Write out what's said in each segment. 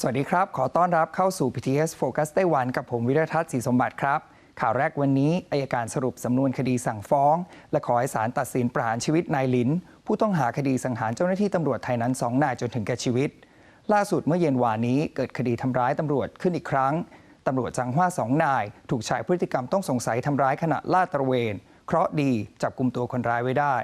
สวัสดีครับ ขอต้อนรับเข้าสู่ PTS Focus ไต้หวันกับผมวิรทัศน์ศรีสมบัติครับ ข่าวแรกวันนี้อายการสรุปสำนวนคดีสั่งฟ้อง และขอให้ศาลตัดสินประหารชีวิตนายลิน ผู้ต้องหาคดีสังหารเจ้าหน้าที่ตำรวจไทยนั้นสองนายจนถึงแก่ชีวิต ล่าสุดเมื่อเย็นวานนี้เกิดคดีทำร้ายตำรวจขึ้นอีกครั้งตำรวจจังหว้าสองนาย ถูกชายพฤติกรรมต้องสงสัยทำร้ายขณะลาดตระเวน เคราะห์ดีจับกลุ่มตัวคนร้ายไว้ได้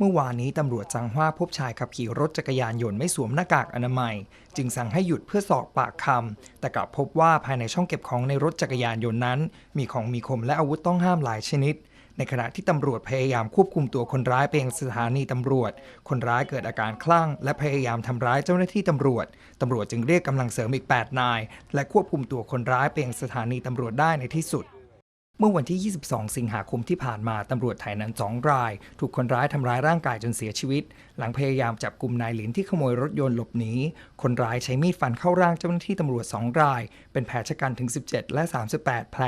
เมื่อวานนี้ตำรวจจังหว้าพบชายขับขี่รถจักรยานยนต์ไม่สวมหน้ากากอนามัย จึงสั่งให้หยุดเพื่อสอบปากคำแต่กลับพบว่าภายในช่องเก็บของในรถจักรยานยนต์นั้น มีของมีคมและอาวุธต้องห้ามหลายชนิด ในขณะที่ตำรวจพยายามควบคุมตัวคนร้ายไปยังสถานีตำรวจ คนร้ายเกิดอาการคลั่ง และพยายามทำร้ายเจ้าหน้าที่ตำรวจตำรวจจึงเรียกกำลังเสริมอีก 8 นาย และควบคุมตัวคนร้ายไปยังสถานีตำรวจได้ในที่สุด เมื่อวันที่ 22 สิงหาคมที่ผ่านมาตำรวจไทยนั้นสองราย ถูกคนร้ายทำร้ายร่างกายจนเสียชีวิต หลังพยายามจับกลุ่มนายหลินที่ขโมยรถยนต์หลบหนีคนร้ายใช้มีดฟันเข้าร่างเจ้าหน้าที่ตำรวจ2ราย เป็นแผลชะกันถึง 17 และ 38 แผล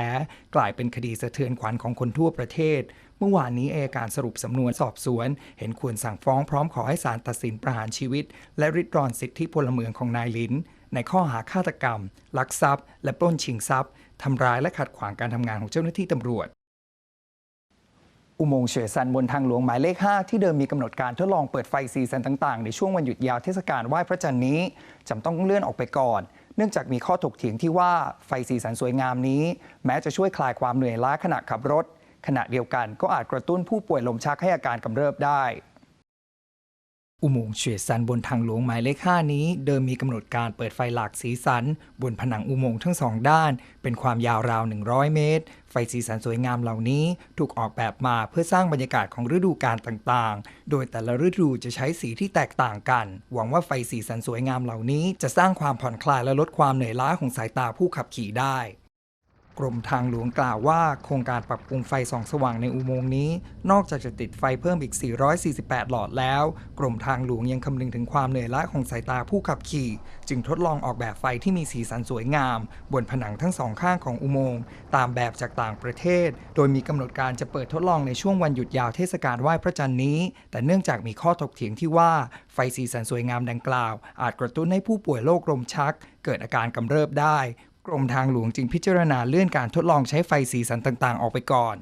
กลายเป็นคดีสะเทือนขวัญของคนทั่วประเทศเมื่อวานนี้อัยการสรุปสำนวนสอบสวน เห็นควรสั่งฟ้องพร้อมขอให้ศาลตัดสินประหารชีวิต และริดรอนสิทธิพลเมืองของนายหลิน ในข้อหาฆาตกรรม ลักทรัพย์ และปล้นชิงทรัพย์ทำร้ายและขัดขวางการทำงานของเจ้าหน้าที่ตำรวจ อุโมงค์เฉยซันบนทางหลวงหมายเลข 5 ที่เดิมมีกำหนดการทดลองเปิดไฟซีซันต่างๆ ในช่วงวันหยุดยาวเทศกาลไหว้พระจันทร์นี้จำต้องเลื่อนออกไปก่อนเนื่องจากมีข้อถกเถียงที่ว่าไฟสีสันสวยงามนี้ แม้จะช่วยคลายความเหนื่อยล้าขณะขับรถ ขณะเดียวกันก็อาจกระตุ้นผู้ป่วยลมชักให้อาการกำเริบได้ อุโมงค์เฉวยซันบนทางหลวงหมายเลข 5 นี้ เดิมมีกำหนดการเปิดไฟหลากสีสัน บนผนังอุโมงค์ทั้งสองด้าน เป็นความยาวราว 100 เมตร ไฟสีสันสวยงามเหล่านี้ ถูกออกแบบมาเพื่อสร้างบรรยากาศของฤดูกาลต่างๆ โดยแต่ละฤดูจะใช้สีที่แตกต่างกัน หวังว่าไฟสีสันสวยงามเหล่านี้ จะสร้างความผ่อนคลายและลดความเหนื่อยล้าของสายตาผู้ขับขี่ได้ กรมทางหลวงกล่าวว่า โครงการปรับปรุงไฟส่องสว่างในอุโมงค์นี้ นอกจากจะติดไฟเพิ่มอีก 448 หลอดแล้ว กรมทางหลวงยังคำนึงถึงความเหนื่อยล้าของสายตาผู้ขับขี่ จึงทดลองออกแบบไฟที่มีสีสันสวยงาม บนผนังทั้งสองข้างของอุโมงค์ตามแบบจากต่างประเทศ โดยมีกำหนดการจะเปิดทดลองในช่วงวันหยุดยาวเทศกาลไหว้พระจันทร์นี้ แต่เนื่องจากมีข้อถกเถียงที่ว่าไฟสีสันสวยงามดังกล่าว อาจกระตุ้นให้ผู้ป่วยโรคลมชัก เกิดอาการกำเริบได้ กรมทางหลวงจึงพิจารณาเลื่อนการทดลองใช้ไฟสีสันต่าง ๆ ออกไปก่อน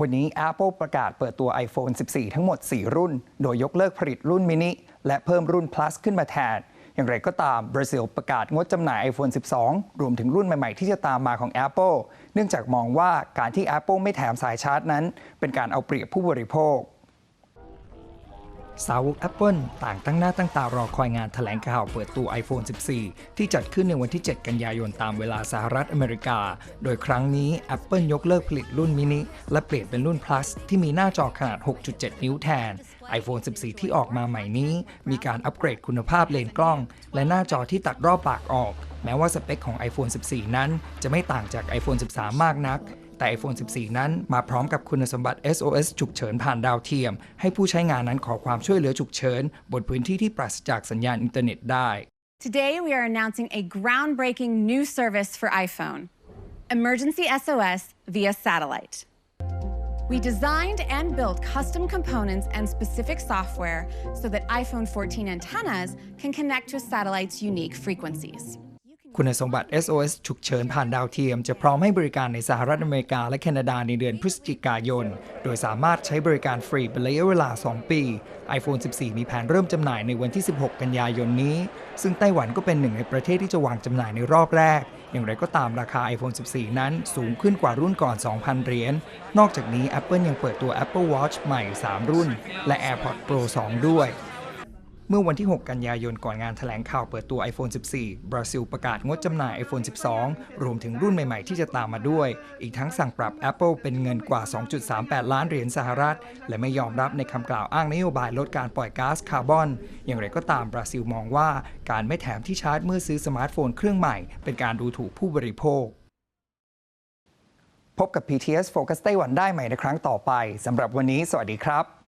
วันนี้ Apple ประกาศเปิดตัว iPhone 14 ทั้งหมด 4 รุ่น โดยยกเลิกผลิตรุ่นมินิและเพิ่มรุ่น Plus ขึ้นมาแทน อย่างไรก็ตามบราซิลประกาศงดจำหน่าย iPhone 12 รวมถึงรุ่นใหม่ ๆ ที่จะตามมาของ Apple เนื่องจากมองว่าการที่ Apple ไม่แถมสายชาร์จนั้น เป็นการเอาเปรียบผู้บริโภค สาวก Apple ต่างตั้งหน้าตั้งตารอคอยงานแถลงข่าวเปิดตัว iPhone 14 ที่จัดขึ้นในวันที่ 7 กันยายนตามเวลาสหรัฐอเมริกา โดยครั้งนี้ Apple ยกเลิกผลิตรุ่นมินิ และเปลี่ยนเป็นรุ่น Plus ที่มีหน้าจอขนาด 6.7 นิ้วแทน iPhone 14 ที่ออกมาใหม่นี้ มีการอัปเกรดคุณภาพเลนกล้อง และหน้าจอที่ตัดรอบปากออก แม้ว่าสเปคของ iPhone 14 นั้น จะไม่ต่างจาก iPhone 13 มากนัก แต่ iPhone 14 นั้นมาพร้อมกับคุณสมบัติ SOS ฉุกเฉินผ่านดาวเทียม ให้ผู้ใช้งานนั้นขอความช่วยเหลือฉุกเฉินบนพื้นที่ที่ปราศจากสัญญาณอินเทอร์เน็ตได้ Today, we are announcing a groundbreaking new service for iPhone Emergency SOS via satellite. We designed and built custom components and specific software so that iPhone 14 antennas can connect to a satellite's unique frequencies. คุณสมบัติ SOS ฉุกเฉินผ่านดาวเทียม จะพร้อมให้บริการในสหรัฐอเมริกาและแคนาดาในเดือนพฤศจิกายน โดยสามารถใช้บริการฟรีเป็นระยะเวลา 2 ปี iPhone 14 มีแผนเริ่มจำหน่ายในวันที่ 16 กันยายนนี้ ซึ่งไต้หวันก็เป็นหนึ่งในประเทศที่จะวางจำหน่ายในรอบแรก อย่างไรก็ตามราคา iPhone 14 นั้นสูงขึ้นกว่ารุ่นก่อน 2,000 เหรียญ นอกจากนี้ Apple ยังเปิดตัว Apple Watch ใหม่ 3 รุ่น และ AirPods Pro 2 ด้วย เมื่อวันที่ 6 กันยายนก่อนงานแถลงข่าวเปิดตัว iPhone 14 บราซิลประกาศงดจำหน่าย iPhone 12 รวมถึงรุ่นใหม่ๆ ที่จะตามมาด้วย อีกทั้งสั่งปรับ Apple เป็นเงินกว่า 2.38 ล้านเหรียญสหรัฐ และไม่ยอมรับในคำกล่าวอ้างนโยบายลดการปล่อยก๊าซคาร์บอน อย่างไรก็ตามบราซิลมองว่าการไม่แถมที่ชาร์จเมื่อซื้อสมาร์ทโฟนเครื่องใหม่ เป็นการดูถูกผู้บริโภคพบกับ PTS Focus ไต้หวันได้ใหม่ในครั้งต่อไปสำหรับวันนี้ สวัสดีครับ